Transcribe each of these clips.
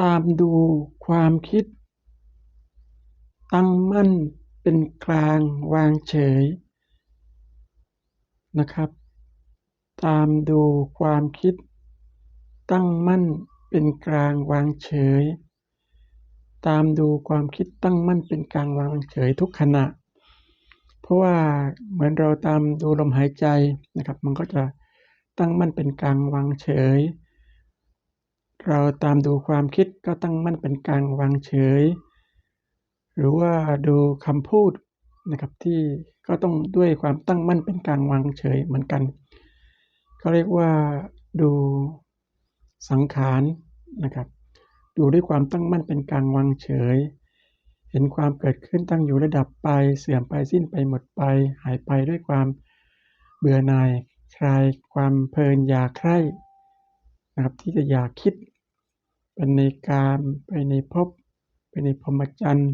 ตามดูความคิด ตั้งมั่นเป็นกลางวางเฉยนะครับ ตามดูความคิด ตั้งมั่นเป็นกลางวางเฉย ตามดูความคิดตั้งมั่นเป็นกลางวางเฉยทุกขณะ เพราะว่าเหมือนเราตามดูลมหายใจนะครับ มันก็จะตั้งมั่นเป็นกลางวางเฉย เราตามดูความคิดก็ตั้งมั่นเป็นกลางวางเฉย หรือว่าดูคำพูดนะครับที่ก็ต้องด้วยความตั้งมั่นเป็นกลางวางเฉยเหมือนกันเขาเรียกว่าดูสังขารนะครับ ดูด้วยความตั้งมั่นเป็นกลางวางเฉย เห็นความเกิดขึ้นตั้งอยู่ระดับไป เสื่อมไปสิ้นไปหมดไป หายไปด้วยความเบื่อหน่ายคลายความเพลินอยากใคร่นะครับที่จะอยากคิด เป็นในการไปในภพไปในพรหมจรรย์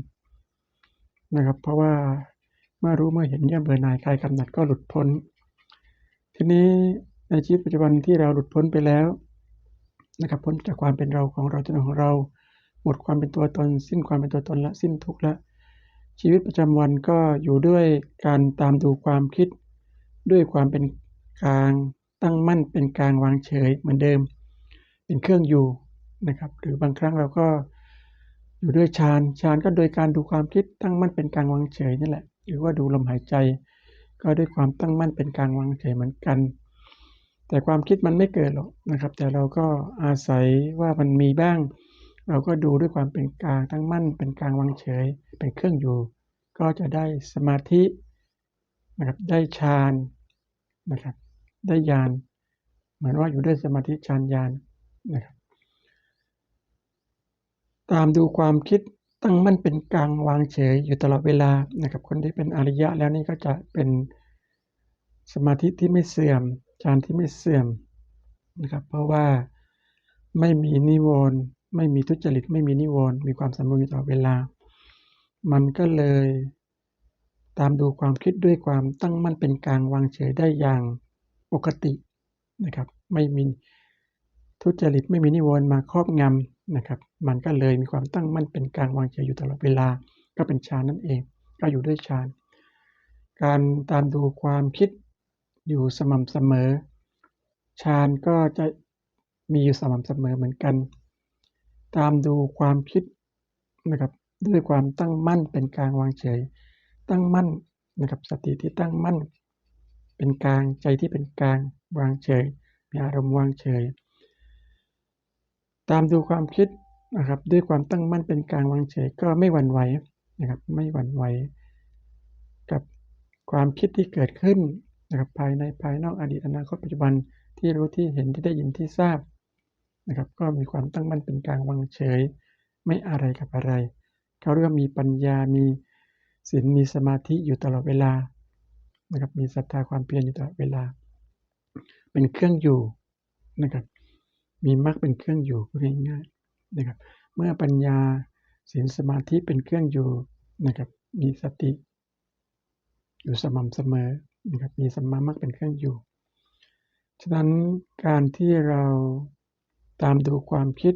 นะครับ เพราะว่าเมื่อรู้เมื่อเห็นย่อมเบื่อหน่ายคลายกำหนัดก็หลุดพ้น ทีนี้ในชีวิตปัจจุบันที่เราหลุดพ้นไปแล้วนะครับพ้นจากความเป็นเราของเราตัวของเรา หมดความเป็นตัวตน สิ้นความเป็นตัวตนละสิ้นทุกข์ละ ชีวิตประจำวันก็อยู่ด้วยการตามดูความคิด ด้วยความเป็นกลางตั้งมั่นเป็นกลางวางเฉยเหมือนเดิม เป็นเครื่องอยู่ นะครับหรือบางครั้งเราก็อยู่ด้วยฌานฌานก็โดยการดูความคิดตั้งมั่นเป็นกลางวางเฉยนี่แหละ หรือว่าดูลมหายใจ ก็ด้วยความตั้งมั่นเป็นกลางวางเฉยเหมือนกัน แต่ความคิดมันไม่เกิดหรอกนะครับ แต่เราก็อาศัยว่ามันมีบ้าง เราก็ดูด้วยความเป็นกลางตั้งมั่นเป็นกลางวางเฉย เป็นเครื่องอยู่ ก็จะได้สมาธินะครับได้ฌานนะครับได้ญาณเหมือนว่าอยู่ด้วยสมาธิฌานญาณนะครับ ตามดูความคิดตั้งมั่นเป็นกลางวางเฉยอยู่ตลอดเวลานะครับ คนที่เป็นอริยะแล้วนี่ก็จะเป็นสมาธิที่ไม่เสื่อมฌานที่ไม่เสื่อมนะครับ เพราะว่าไม่มีนิวรณ์ไม่มีทุจริต ไม่มีนิวรณ์มีความสมบูรณ์ตลอดเวลา มันก็เลยตามดูความคิดด้วยความตั้งมั่นเป็นกลางวางเฉยได้อย่างปกตินะครับ ไม่มีทุจริตไม่มีนิวรณ์มาครอบงำ นะครับ มันก็เลยมีความตั้งมั่นเป็นกลางวางเฉยอยู่ตลอดเวลา ก็เป็นฌานนั่นเอง ก็อยู่ด้วยฌาน การตามดูความคิดอยู่สม่ำเสมอ ฌานก็จะมีอยู่สม่ำเสมอเหมือนกัน ตามดูความคิดนะครับด้วยความตั้งมั่นเป็นกลางวางเฉย ตั้งมั่นนะครับสติที่ตั้งมั่น เป็นกลางใจที่เป็นกลางวางเฉยมีอารมณ์วางเฉย ตามดูความคิดนะครับ ด้วยความตั้งมั่นเป็นกลางวางเฉยก็ไม่หวั่นไหวนะครับ ไม่หวั่นไหวกับความคิดที่เกิดขึ้นนะครับภายในภายนอกอดีตอนาคตปัจจุบันที่รู้ที่เห็นที่ได้ยินที่ทราบนะครับ ก็มีความตั้งมั่นเป็นกลางวางเฉย ไม่อะไรกับอะไรเขาเรียกว่ามีปัญญามีศีลมีสมาธิอยู่ตลอดเวลานะครับมีศรัทธาความเพียรอยู่ตลอดเวลา เป็นเครื่องอยู่นะครับ มีมรรคเป็นเครื่องอยู่ง่ายๆนะครับ เมื่อปัญญาศีลสมาธิเป็นเครื่องอยู่นะครับ มีสติ อยู่สม่ำเสมอนะครับ มีสัมมามรรคเป็นเครื่องอยู่ ฉะนั้นการที่เราตามดูความคิด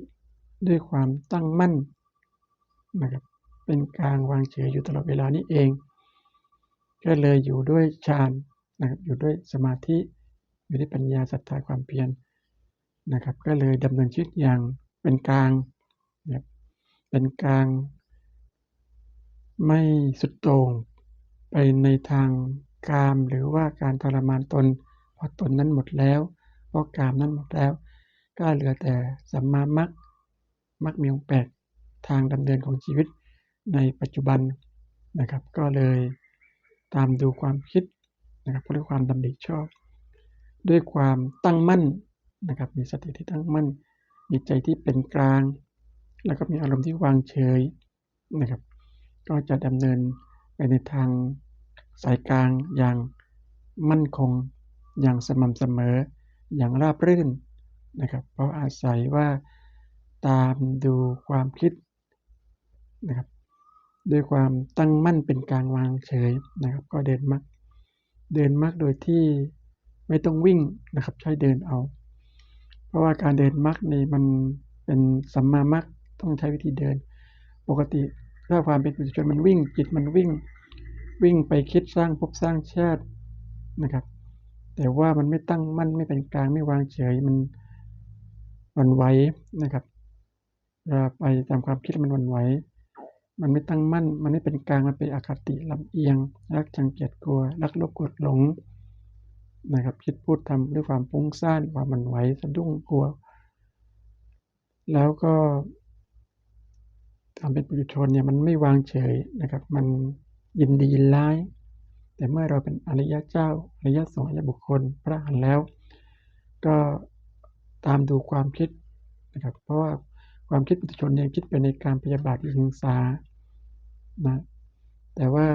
ด้วยความตั้งมั่นนะครับ เป็นกลางวางเฉยอยู่ตลอดเวลานี้เอง ก็เลยอยู่ด้วยฌานนะครับ อยู่ด้วยสมาธิ อยู่ด้วยปัญญาศรัทธาความเพียร นะครับ ก็เลยดำเนินชีวิตอย่างเป็นกลางนะเป็นกลาง ไม่สุดโต่งไปในทางกามหรือว่าการทรมานตนเพราะตนนั้นหมดแล้ว เพราะกามนั้นหมดแล้ว ก็เหลือแต่สัมมามัคมัคมีองค์แปดทางดำเนินของชีวิตในปัจจุบันนะครับ ก็เลยตามดูความคิดนะครับเพราะความดำริชอบ ด้วยความตั้งมั่น นะครับ มีสติที่ตั้งมั่น มีใจที่เป็นกลาง แล้วก็มีอารมณ์ที่วางเฉยนะครับ ก็จะดำเนินไปในทางสายกลางอย่างมั่นคง อย่างสม่ำเสมอ อย่างราบรื่นนะครับ เพราะอาศัยว่าตามดูความคิดนะครับ ด้วยความตั้งมั่นเป็นกลางวางเฉยนะครับ ก็เดินมักเดินมักโดยที่ไม่ต้องวิ่งนะครับ ใช้เดินเอา ราะว่าการเดินมรรคนี่มันเป็นสัมมามรรคต้องใช้วิธีเดิน ปกติถ้าความเป็นปุถุชนมันวิ่งจิตมันวิ่งวิ่งไปคิดสร้างภพสร้างชาตินะครับ แต่ว่ามันไม่ตั้งมั่นไม่เป็นกลางไม่วางเฉยมันวันไหวนะครับเวลาไปตามความคิดมันวันไหวมันไม่ตั้งมั่น มันไม่เป็นกลางมันเป็นอคติลำเอียง รักชังเกียดกลัว รักโลภโกรธหลง นะครับคิดพูดทำด้วยความฟุ้งซ่านความหวั่นไหวสะดุ้งกลัว แล้วก็ความเป็นปุถุชนเนี่ยมันไม่วางเฉยนะครับ มันยินดียินร้าย แต่เมื่อเราเป็นอริยะเจ้าอริยะสงฆ์อริยบุคคลพระหันแล้ว ก็ตามดูความคิดนะครับ เพราะว่าความคิดปุถุชนเนี่ยคิดไปในการพยาบาทอิงสานะแต่ว่า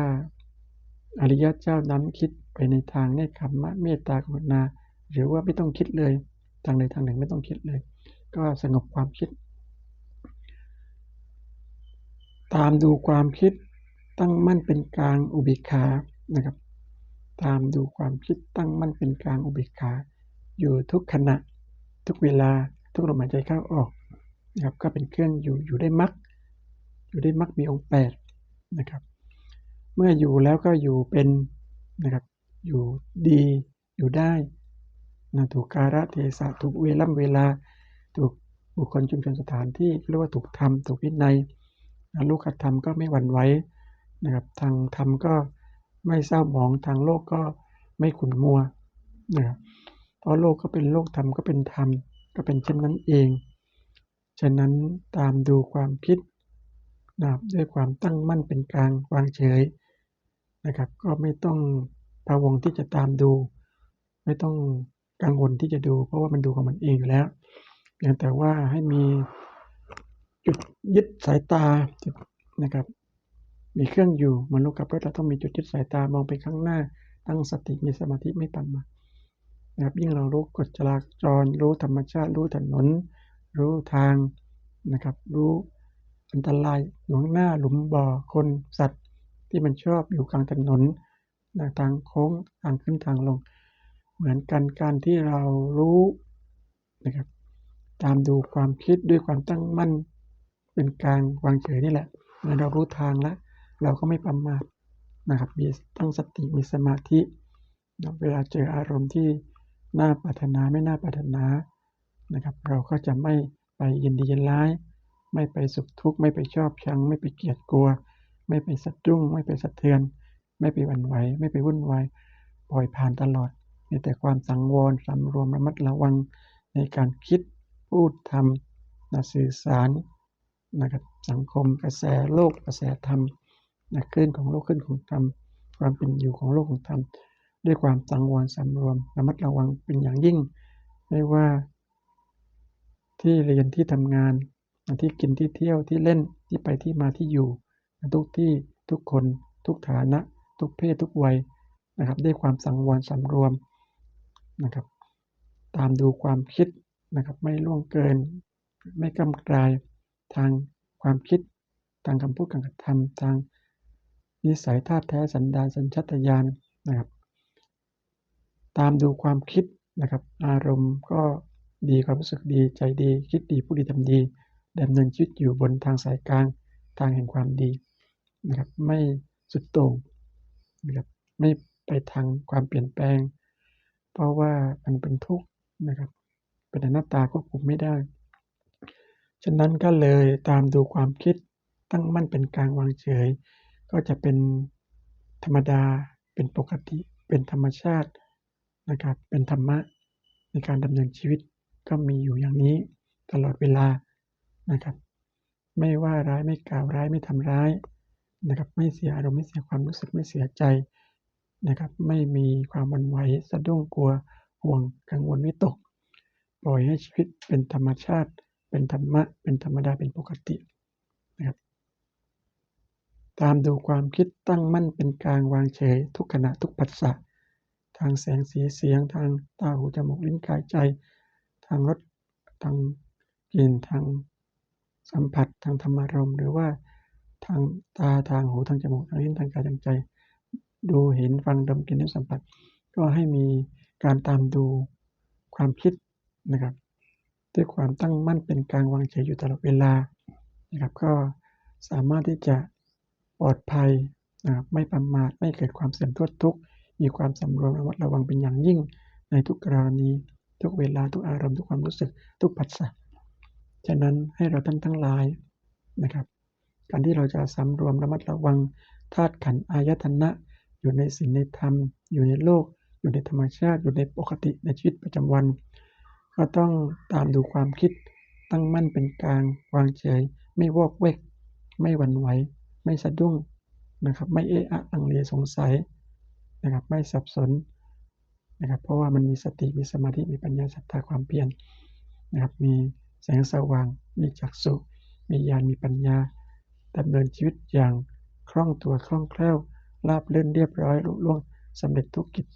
อริยะเจ้านั้นคิด ในทางเนคขมมะเมตตากรุณา หรือว่าไม่ต้องคิดเลย ทางใดทางหนึ่งไม่ต้องคิดเลย ก็สงบความคิด ตามดูความคิดตั้งมั่นเป็นกลางอุเบกขานะครับ ตามดูความคิดตั้งมั่นเป็นกลางอุเบกขา อยู่ทุกขณะ ทุกเวลาทุกลมหายใจเข้าออกนะครับก็เป็นเครื่องอยู่อยู่ได้มักอยู่ได้มักมีองค์แปดนะครับ เมื่ออยู่แล้วก็อยู่เป็นนะครับ อยู่ดีอยู่ได้นะถูกกาลเทศะถูกเวล่ำเวลา ถูกบุคคลชุมชนสถานที่เรียกว่าถูกธรรมถูกวินัยนะลูกธรรมก็ไม่หวั่นไหวนะครับทางธรรมก็ไม่เศร้าหมองทางโลกก็ไม่ขุ่นมัวนะครับเพราะโลกก็เป็นโลกธรรมก็เป็นธรรมก็เป็นเช่นนั้นเอง ฉะนั้นตามดูความคิดนะครับด้วยความตั้งมั่นเป็นกลางวางเฉยนะครับ ก็ไม่ต้อง พะวงที่จะตามดู ไม่ต้องกังวลที่จะดู เพราะว่ามันดูของมันเองอยู่แล้วเพียงแต่ว่าให้มีจุดยึดสายตาจุดนะครับ มีเครื่องอยู่มนุษย์กับรถเราต้องมีจุดยึดสายตามองไปข้างหน้า ตั้งสติมีสมาธิไม่ประมานะครับยิ่งเรารู้กฎจราจร รู้ธรรมชาติ รู้ถนน รู้ทางนะครับ รู้อันตรายอยู่ข้างหน้าหลุมบ่อคนสัตว์ที่มันชอบอยู่กลางถนน ทางโค้งทางขึ้นทางลง เหมือนกันการที่เรารู้นะครับ ตามดูความคิดด้วยความตั้งมั่น เป็นกลางวางเฉยนี่แหละเมื่อเรารู้ทางแล้ว เราก็ไม่ประมาทนะครับมีตั้งสติมีสมาธินะเวลาเจออารมณ์ที่น่าปรารถนาไม่น่าปรารถนานะครับ เราก็จะไม่ไปยินดียินร้าย ไม่ไปสุขทุกข์ไม่ไปชอบชัง ไม่ไปเกลียดกลัว ไม่ไปสะดุ้ง ไม่ไปสะเทือน ไม่ไปวั่นไหว ไม่ไปวุ่นวาย ปล่อยผ่านตลอด มีแต่ความสังวรสำรวมระมัดระวังในการคิดพูดทำนะสื่อสารนะครับสังคมกระแสโลกกระแสธรรมนะคลื่นของโลกคลื่นของธรรมความเป็นอยู่ของโลกของธรรมด้วยความสังวรสำรวมระมัดระวังเป็นอย่างยิ่งไม่ว่า ที่เรียนที่ทำงานที่กินที่เที่ยวที่เล่นที่ไปที่มาที่อยู่ ทุกที่ทุกคนทุกฐานะ ทุกเพศทุกวัยนะครับด้วยความสังวรสำรวมนะครับ ตามดูความคิดนะครับ ไม่ล่วงเกิน ไม่กำกลายทางความคิดทางคำพูดการกระทำทางนิสัยธาตุแท้สันดานสัญชาตญาณนะครับ ตามดูความคิดนะครับ อารมณ์ก็ดีความรู้สึกดีใจดี คิดดีพูดดีทำดีดำเนินชีวิตอยู่บนทางสายกลางทางแห่งความดีนะครับ ไม่สุดโต่ง นะครับไม่ไปทางความเปลี่ยนแปลง เพราะว่ามันเป็นทุกข์นะครับ เป็นอนัตตาควบคุมไม่ได้ ฉะนั้นก็เลยตามดูความคิดตั้งมั่นเป็นกลางวางเฉย ก็จะเป็นธรรมดาเป็นปกติ เป็นธรรมชาตินะครับ เป็นธรรมะในการดำเนินชีวิตก็มีอยู่อย่างนี้ตลอดเวลานะครับ ไม่ว่าร้ายไม่กล่าวร้ายไม่ทำร้าย นะครับไม่เสียอารมณ์ไม่เสียความรู้สึกไม่เสียใจนะครับไม่มีความวันไหวสะดุ้งกลัวห่วงกังวลวิตก ปล่อยให้ชีวิตเป็นธรรมชาติ เป็นธรรมะ เป็นธรรมดาเป็นปกตินะครับตามดูความคิดตั้งมั่นเป็นกลางวางเฉย ทุกขณะทุกปัสสะทางแสงสีเสียงทางตาหูจมูกลิ้นกายใจ ทางรสทางกลิ่นทางสัมผัสทางธรรมารมหรือว่า ทางตาทางหูทางจมูกทางลิ้นทางกายทางใจ ดูเห็นฟังดมกลิ่นลิ้มสัมผัส ก็ให้มีการตามดูความคิดนะครับ ด้วยความตั้งมั่นเป็นกลางวางเฉยอยู่ตลอดเวลานะครับ ก็สามารถที่จะปลอดภัยนะครับไม่ประมาทไม่เกิดความเสื่อมโทษทุกข์มีความสำรวมระมัดระวังเป็นอย่างยิ่งในทุกกรณี ทุกเวลาทุกอารมณ์ทุกความรู้สึกทุกผัสสะฉะนั้นให้เราท่านทั้งหลายนะครับ การที่เราจะสำรวมระมัดระวังธาตุขันธ์อายตนะ อยู่ในศีลในธรรม อยู่ในโลก อยู่ในธรรมชาติ อยู่ในปกติในชีวิตประจำวัน ก็ต้องตามดูความคิดตั้งมั่นเป็นกลางวางเฉย ไม่วอกแวก ไม่หวั่นไหว ไม่สะดุ้งนะครับ ไม่เอะอะลังเลสงสัยนะครับ ไม่สับสนนะครับ เพราะว่ามันมีสติ มีสมาธิ มีปัญญาศรัทธาความเพียรนะครับ มีแสงสว่าง มีจักษุ มีญาณ มีปัญญา ดำเนินชีวิตอย่างคล่องตัวคล่องแคล่วราบเรื่นเรียบร้อยลุล่วงสำเร็จทุกกิจ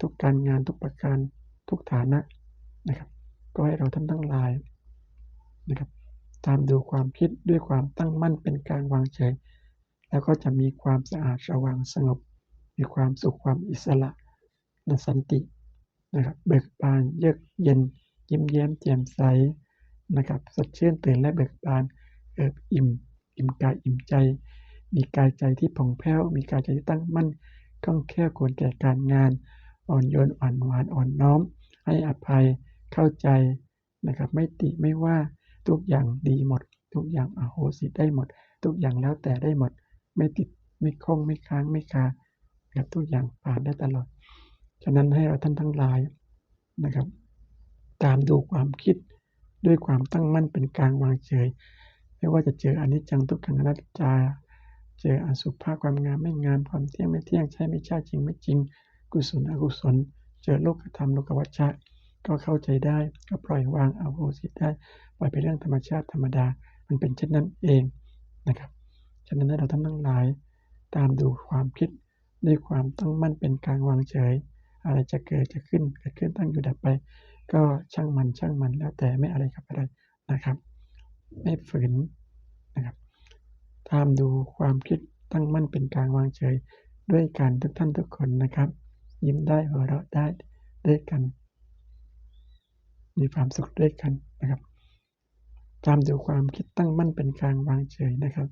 ทุกการงานทุกประการทุกฐานะนะครับ ก็ให้เราท่านทั้งหลายนะครับตามดูความคิดด้วยความตั้งมั่นเป็นกางวางเฉยแล้วก็จะมีความสะอาดสว่างสงบ มีความสุขความอิสระและสันตินะครับเบิกบานเยือกเย็น ยิ้มแย้มแจ่มใสนะครับสดชื่นตื่นและเบิกบานเอิบอิ่ม อิ่มกายอิ่มใจ มีกายใจที่ผ่องแผ้ว มีกายใจที่ตั้งมั่นคล่องแคล่วควรแก่การงาน อ่อนโยนอ่อนหวานอ่อนน้อม ให้อภัยเข้าใจนะครับไม่ติไม่ว่าทุกอย่างดีหมด ทุกอย่างอโหสิได้หมด ทุกอย่างแล้วแต่ได้หมด ไม่ติดไม่คล้องไม่ค้างไม่คากับทุกอย่างผ่านได้ตลอด ฉะนั้นให้เราท่านทั้งหลายนะครับ ตามดูความคิดด้วยความตั้งมั่นเป็นกลางวางเฉย ไม่ว่าจะเจออนิจจังทุกขังอนัตตา เจออสุภะความงามไม่งามความเที่ยงไม่เที่ยงใช่ไม่ใช่จริงไม่จริง กุศลอกุศล เจอโลกธรรมโลกวัชชะ ก็เข้าใจได้ก็ปล่อยวางอโหสิได้ปล่อยเป็นเรื่องธรรมชาติธรรมดา มันเป็นเช่นนั้นเองนะครับฉะนั้นเราท่านทั้งหลาย ตามดูความคิดด้วยความตั้งมั่นเป็นกลางวางเฉย อะไรจะเกิดจะขึ้นเกิดขึ้นตั้งอยู่ดับไป ก็ช่างมันช่างมันแล้วแต่ไม่อะไรกับอะไรนะครับ ไม่ฝืนนะครับตามดูความคิดตั้งมั่นเป็นกลางวางเฉย ด้วยกันทุกท่านทุกคนนะครับ ยิ้มได้หัวเราะได้ด้วยกัน มีความสุขด้วยกันนะครับตามดูความคิดตั้งมั่นเป็นกลางวางเฉยนะครับ